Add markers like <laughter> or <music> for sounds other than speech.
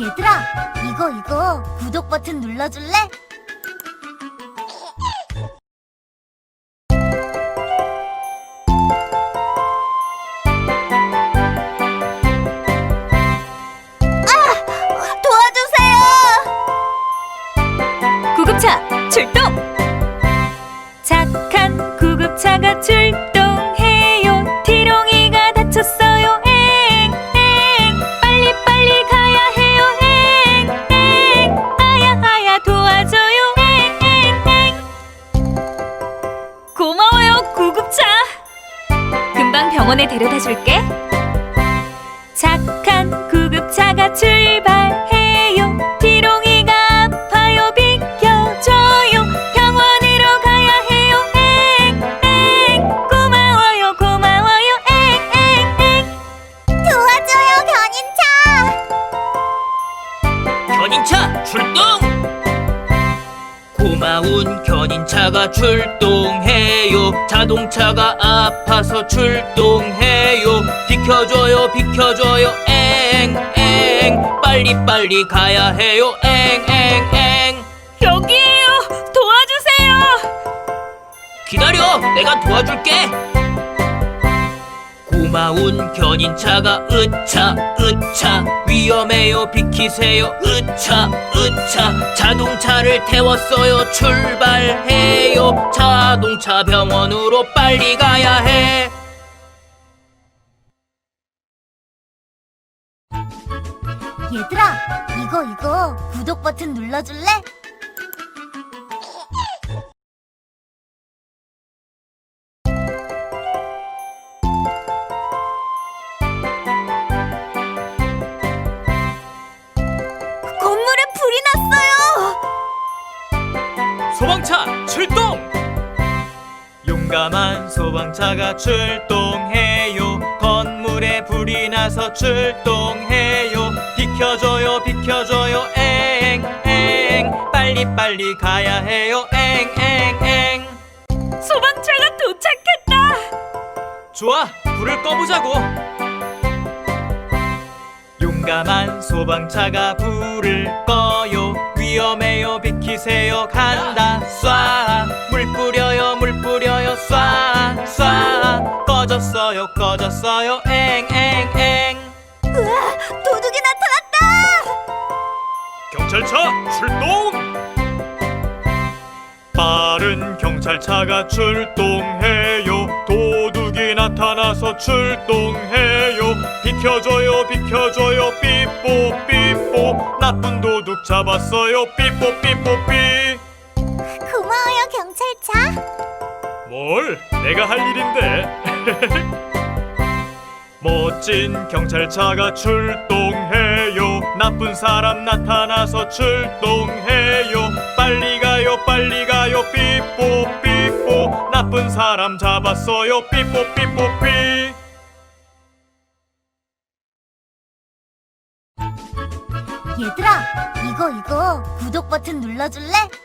얘들아, 이거 이거 구독 버튼 눌러줄래? 아, 출동! 착한 구급차가 출동 병원에 데려다 줄게. 착한 구급차가 출발해요. 티롱이가 아파요. 비켜줘요. 병원으로 가야 해요. 엥, 엥. 고마워요. 고마워요. 엥, 엥, 엥. 도와줘요, 견인차! 견인차 출동! 고마운 견인차가 출동해요. 자동차가 아파서 출동해요. 비켜줘요, 비켜줘요. 엥, 엥. 빨리빨리 가야 해요. 엥, 엥, 엥. 여기에요. 도와주세요. 기다려, 내가 도와줄게. 고마운 견인차가 으차 으차. 위험해요 비키세요 으차 으차. 자동차를 태웠어요 출발해요. 자동차 병원으로 빨리 가야 해. 얘들아, 이거 이거 구독 버튼 눌러줄래? 소방차 출동 용감한 소방차가 출동해요 건물에 불이 나서 출동해요 비켜줘요 비켜줘요 엥엥 빨리빨리 가야 해요 엥엥엥 소방차가 도착했다. 좋아, 불을 꺼보자고. 용감한 소방차가 불을 꺼요. 위험해요, 비키세요, 간다. 꺼졌어요, 꺼졌어요, 엥엥엥. 우와, 도둑이 나타났다! 경찰차 출동! 빠른 경찰차가 출동해요. 도둑이 나타나서 출동해요. 비켜줘요, 비켜줘요, 삐뽀, 삐뽀. 나쁜 도둑 잡았어요, 삐뽀, 삐뽀, 삐. 고마워요, 경찰차! 뭘? 내가 할 일인데. <laughs> 멋진 경찰차가 출동해요. 나쁜 사람 나타나서 출동해요. 빨리 가요, 빨리 가요, 삐뽀, 삐뽀. 나쁜 사람 잡았어요, 삐뽀, 삐뽀, 삐. 얘들아, 이거 이거 구독 버튼 눌러줄래?